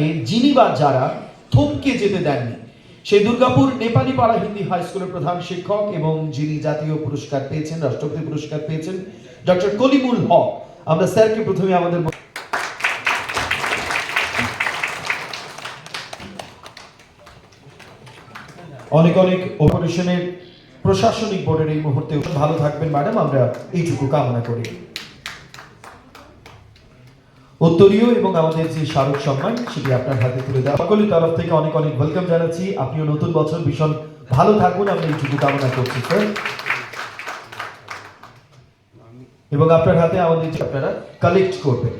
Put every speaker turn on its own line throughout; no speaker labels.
যাকে যিনি বা যারা থমকে যেতে দেননি। সেই দুর্গাপুর নেপালি পাড়া হিন্দি হাই স্কুলের প্রধান শিক্ষক এবং যিনি জাতীয় পুরস্কার পেয়েছেন, রাষ্ট্রপতি পুরস্কার পেয়েছেন, ডক্টর কলিমুল হক। আমরা স্যারকে প্রথমে আমাদের অনেক অনেক অপারেশনের প্রশাসনিক বোর্ডের এই মুহূর্তে ভালো থাকবেন, ম্যাডাম। আমরা এইটুকু কামনা করি। উত্তরীয় এবং আমাদের যে স্মারক সম্মান, সেটি আপনার হাতে তুলে দেওয়া। সকলের তরফ থেকে অনেক অনেক ওয়েলকাম জানাচ্ছি। আপনিও নতুন বছর ভীষণ ভালো থাকুন। আমরা এইটুকু কামনা করছি স্যার এবং আপনার হাতে আমাদের আপনারা কালেক্ট করবেন।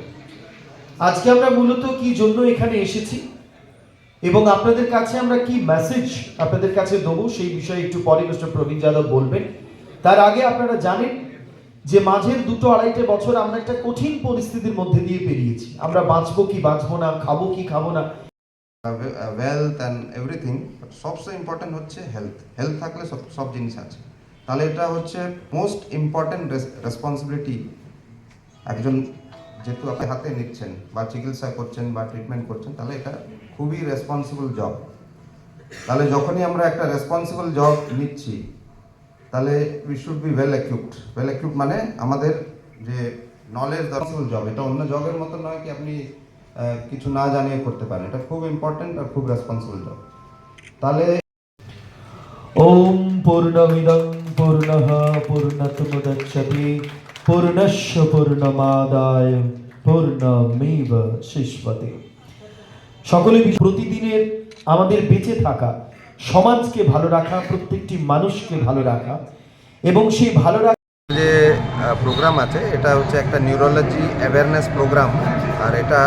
আজকে আমরা মূলত কি জন্য এখানে এসেছি? এবং আপনাদের কাছে আমরা কি মেসেজ আপনাদের কাছে দেবো? সেই বিষয়ে একটু পরে মিস্টার প্রবীণ যাদব বলবেন। তার আগে আপনারা জানেন যে মাঝের দুটো আড়াইটে বছর আমরা একটা কঠিন পরিস্থিতির মধ্যে দিয়ে পেরিয়েছি। আমরা বাঁচবো কি বাঁচবো না, খাব কি খাব না।
ওয়েলথ অ্যান্ড এভরিথিং সবচেয়ে ইম্পর্টেন্ট হচ্ছে হেলথ হেলথ থাকলে সব সব জিনিস আছে। তাহলে এটা হচ্ছে মোস্ট ইম্পর্টেন্ট রেসপন্সিবিলিটি একজন যেহেতু আপনি হাতে নিচ্ছেন বা চিকিৎসা করছেন বা ট্রিটমেন্ট করছেন, তাহলে এটা খুবই রেসপন্সিবল জব তাহলে যখনই আমরা একটা রেসপন্সিবল জব নিচ্ছি তাহলে we should be well equipped well equipped মানে আমাদের যে নলেজ দরকার জব এটা অন্য জবের মতো নয় কি আপনি কিছু না জানিয়ে করতে পারেন। এটা খুব ইম্পর্টেন্ট আর খুব রেসপন্সিবল জব তাহলে
ওম পূর্ণমিদং পূর্ণঃ পূর্ণতমুদচ্যতে পূর্ণস্য পূর্ণমাদায়, পূর্ণমেব শিষ্যতে। সকলে প্রতিদিনের আমাদের বেঁচে থাকা সমাজকে ভালো রাখা, প্রত্যেকটি মানুষকে ভালো রাখা এবং সেই ভালো রাখা
যে প্রোগ্রাম আছে, এটা হচ্ছে একটা নিউরোলজি অ্যাওয়ারনেস প্রোগ্রাম আর এটা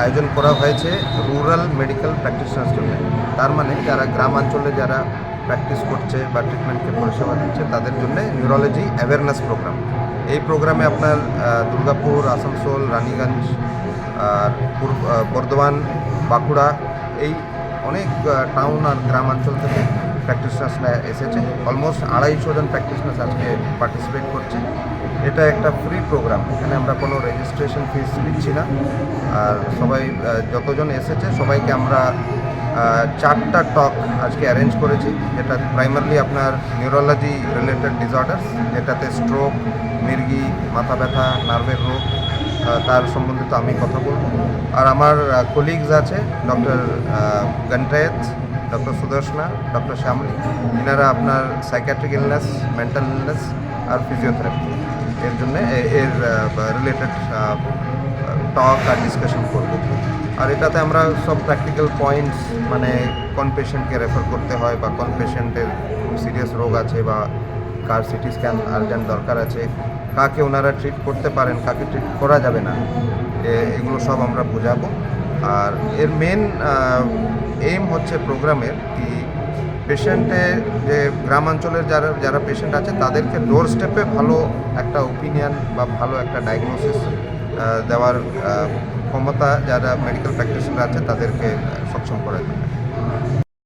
আয়োজন করা হয়েছে রুরাল মেডিকেল প্র্যাকটিশনার্স জন্য। তার মানে যারা গ্রামাঞ্চলে যারা প্র্যাকটিস করছে বা ট্রিটমেন্টকে পরিষেবা দিচ্ছে, তাদের জন্য নিউরোলজি অ্যাওয়ারনেস প্রোগ্রাম এই প্রোগ্রামে আপনার দুর্গাপুর, আসানসোল, রানীগঞ্জ, আর বর্ধমান, বাঁকুড়া, এই অনেক টাউন আর গ্রামাঞ্চল থেকে প্র্যাকটিশনার্সরা এসেছে। অলমোস্ট আড়াইশো জন প্র্যাকটিশনার্স আজকে পার্টিসিপেট করছে। এটা একটা ফ্রি প্রোগ্রাম এখানে আমরা কোনো রেজিস্ট্রেশন ফিস নিচ্ছি না। আর সবাই যতজন এসেছে, সবাইকে আমরা চারটা টক আজকে অ্যারেঞ্জ করেছি। যেটা প্রাইমারলি আপনার নিউরোলজি রিলেটেড ডিসঅর্ডার্স যেটাতে স্ট্রোক মির্গি, মাথা ব্যথা নার্ভের রোগ আহ, সম্বন্ধে তো আমি কথা বলব। আর আমার কলিগস আছে doctor Gantayet doctor Sudarshana doctor Shyamali. এনারা আপনার সাইকিয়াট্রিক ইলনেস মেন্টাল ইলনেস আর ফিজিওথেরাপি এর জন্য এর রিলেটেড টক আর ডিসকাশন করব। আর এটাতে আমরা সব প্র্যাকটিক্যাল পয়েন্টস মানে কোন পেশেন্টকে রেফার করতে হয় বা কোন পেশেন্টের সিরিয়াস রোগ আছে বা কার সিটি স্ক্যান আর্জেন্ট দরকার আছে, কাকে ওনারা ট্রিট করতে পারেন, কাকে ট্রিট করা যাবে না এগুলো সব আমরা বোঝাবো। আর এর মেন এইম হচ্ছে প্রোগ্রামের কি পেশেন্টে যে গ্রামাঞ্চলের যারা যারা পেশেন্ট আছে, তাদেরকে ডোর স্টেপে ভালো একটা ওপিনিয়ন বা ভালো একটা ডায়াগনোসিস দেওয়ার ক্ষমতা যারা মেডিকেল প্র্যাকটিশনার আছে, তাদেরকে সক্ষম করার জন্য